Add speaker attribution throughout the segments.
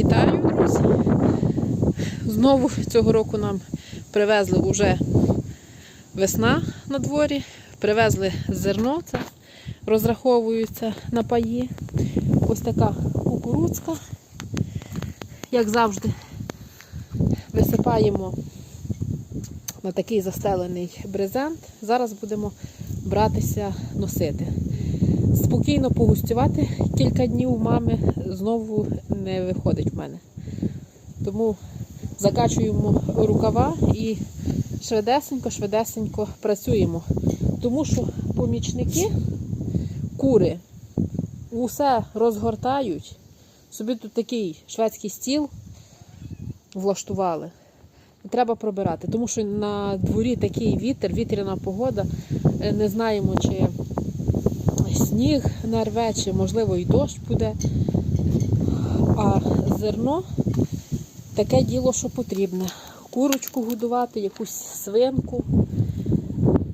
Speaker 1: Вітаю, друзі! Знову цього року нам привезли вже весна на дворі, привезли зерно, це розраховуються на паї. Ось така кукурудзка. Як завжди, висипаємо на такий застелений брезент. Зараз будемо братися носити. Спокійно погустювати кілька днів у мами знову не виходить в мене. Тому закачуємо рукава і швидесенько-швидесенько працюємо. Тому що помічники, кури, усе розгортають. Собі тут такий шведський стіл влаштували. Треба пробирати, тому що на дворі такий вітер, вітряна погода. Е, Не знаємо, чи сніг нарве, чи можливо і дощ буде. А зерно таке діло, що потрібне. Курочку годувати, якусь свинку,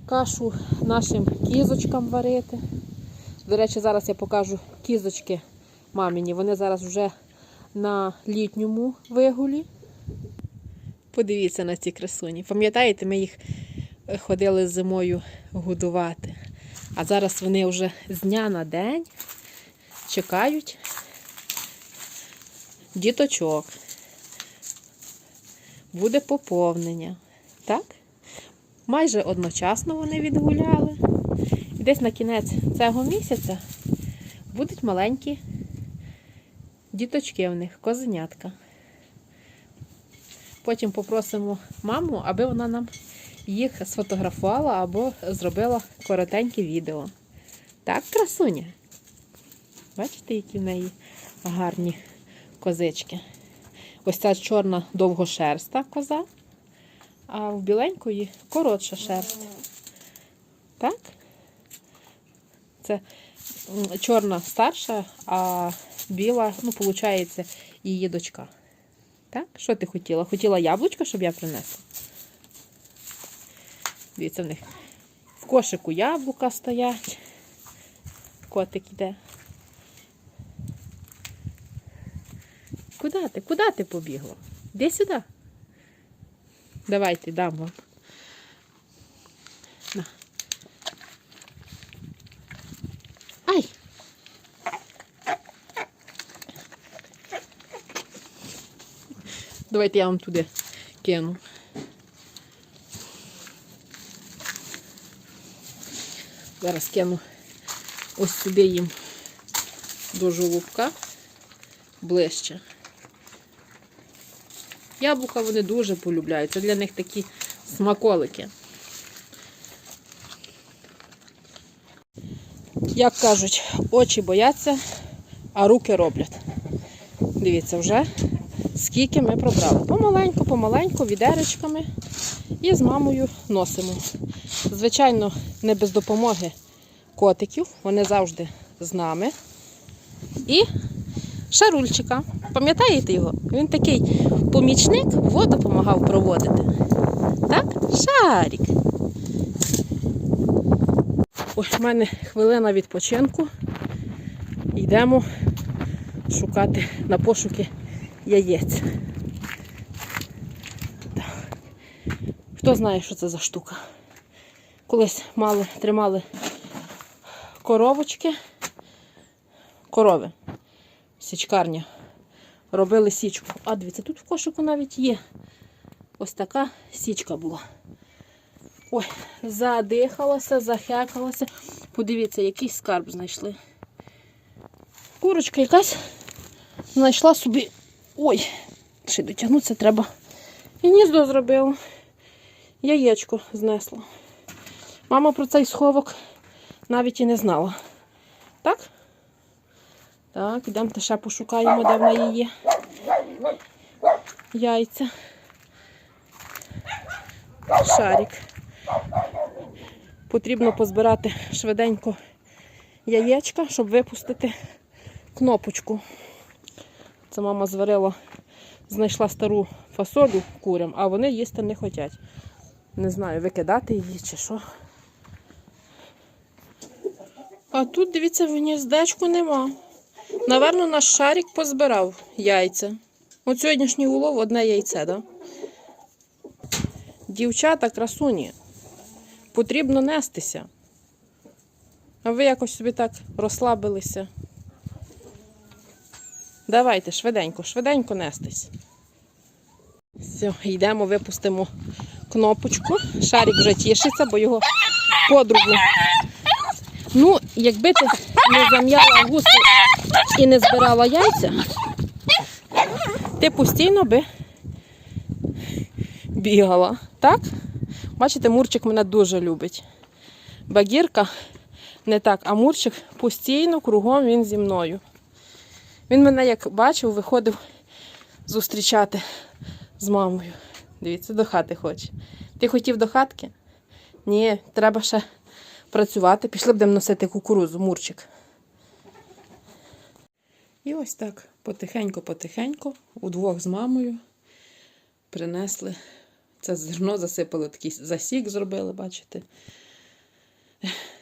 Speaker 1: кашу нашим кізочкам варити. До речі, зараз я покажу кізочки мамині. Вони зараз вже на літньому вигулі. Подивіться на ці красуні. Пам'ятаєте, ми їх е, ходили зимою годувати. А зараз вони вже з дня на день чекають діточок. Буде поповнення. Так? Майже одночасно вони відгуляли. І десь на кінець цього місяця будуть маленькі діточки в них, козенятка. Потім попросимо маму, аби вона нам їх сфотографувала або зробила коротеньке відео. Так, красуня? Бачите, які в неї гарні козички. Ось ця чорна довгошерста коза, а в біленької коротша шерсть. Так? Це чорна старша, а біла, ну, виходить, її дочка. Так? Що ти хотіла? Хотіла яблучко, щоб я принесла? Дивіться, в них в кошику яблука стоять. Котик іде. Куди ти? Куди ти побігла? Іди сюди. Давайте дам вам. На. Ай! Давайте я вам туди кину. Зараз кину ось сюди їм до жолубка ближче. Яблука вони дуже полюбляють. Це для них такі смаколики. Як кажуть, очі бояться, а руки роблять. Дивіться, вже скільки ми пробрали. Помаленьку, помаленьку, відеречками і з мамою носимо. Звичайно, не без допомоги котиків, вони завжди з нами. І шарульчика. Пам'ятаєте його? Він такий помічник, воду допомагав проводити. Так? Шарик. Ось в мене хвилина відпочинку. Йдемо шукати на пошуки яєць. Так. Хто знає, що це за штука? Колись мали, тримали коровочки, корови, січкарня. Робили січку. А дивіться, тут в кошику навіть є. Ось така січка була. Ой, задихалася, захекалася. Подивіться, який скарб знайшли. Курочка якась знайшла собі. Ой, ще дотягнутися треба. І гніздо зробила. Яєчко знесла. Мама про цей сховок навіть і не знала. Так? Так, йдемо та ще пошукаємо, де в неї є яйця. Шарик. Потрібно позбирати швиденько яєчка, щоб випустити кнопочку. Це мама зварила, знайшла стару фасолю курям, а вони їсти не хочуть. Не знаю, викидати її чи що. А тут, дивіться, в гніздечку нема. Наверно, наш шарик позбирав яйця.
Speaker 2: От сьогоднішній улов одне яйце, да? Дівчата, красуні, потрібно нестися. А ви якось собі так розслабилися. Давайте, швиденько, швиденько нестись. Все, йдемо, випустимо кнопочку. Шарик вже тішиться, бо його подругу. Ну, якби ти не зам'яла гусу і не збирала яйця, ти постійно би бігала. Так? Бачите, Мурчик мене дуже любить. Багірка не так, а Мурчик постійно кругом він зі мною. Він мене, як бачив, виходив зустрічати з мамою. Дивіться, до хати хоче. Ти хотів до хатки? Ні, треба ще працювати. Пішли будемо носити кукурузу, Мурчик. І ось так потихеньку-потихеньку, удвох з мамою принесли. Це зерно засипали, такий засік зробили, бачите.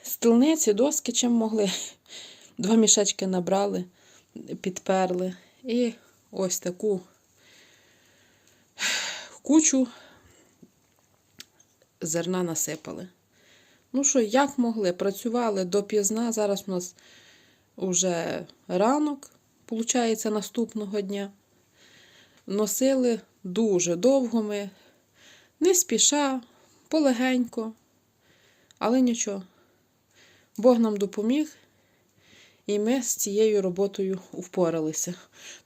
Speaker 2: Стілниці, доски чим могли. Два мішечки набрали, підперли. І ось таку кучу зерна насипали. Ну що, як могли? Працювали до пізна. Зараз у нас вже ранок, виходить, наступного дня. Носили дуже довго ми, не спіша, полегенько, але нічого. Бог нам допоміг, і ми з цією роботою впоралися.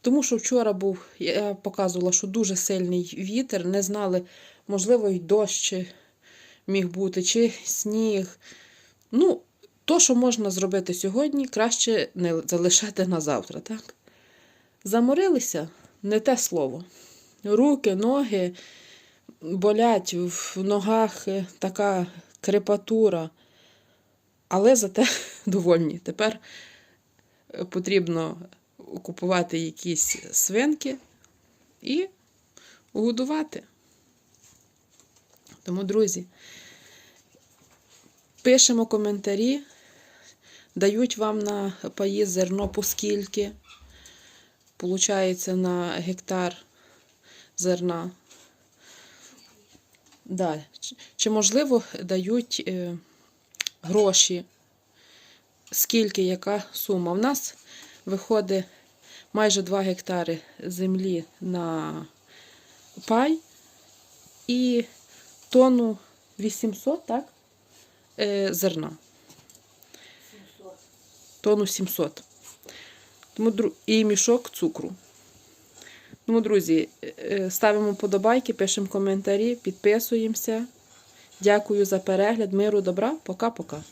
Speaker 2: Тому що вчора був, я показувала, що дуже сильний вітер, не знали, можливо, й дощ міг бути, чи сніг. Ну, то, що можна зробити сьогодні, краще не залишати на завтра, так? Заморилися не те слово. Руки, ноги болять, в ногах така крепатура. Але зате довольні. Тепер потрібно купувати якісь свинки і годувати. Тому, друзі, пишемо коментарі, дають вам на паї зерно по скільки. Получається на гектар зерна. Да. Чи можливо дають е, гроші? Скільки, яка сума? У нас виходить майже 2 гектари землі на пай і тонну 800, так? Е, зерна. Тонну 700. Тому, і мішок цукру. Тому, друзі, е, ставимо подобайки, пишемо коментарі, підписуємося. Дякую за перегляд. Миру, добра. Пока-пока.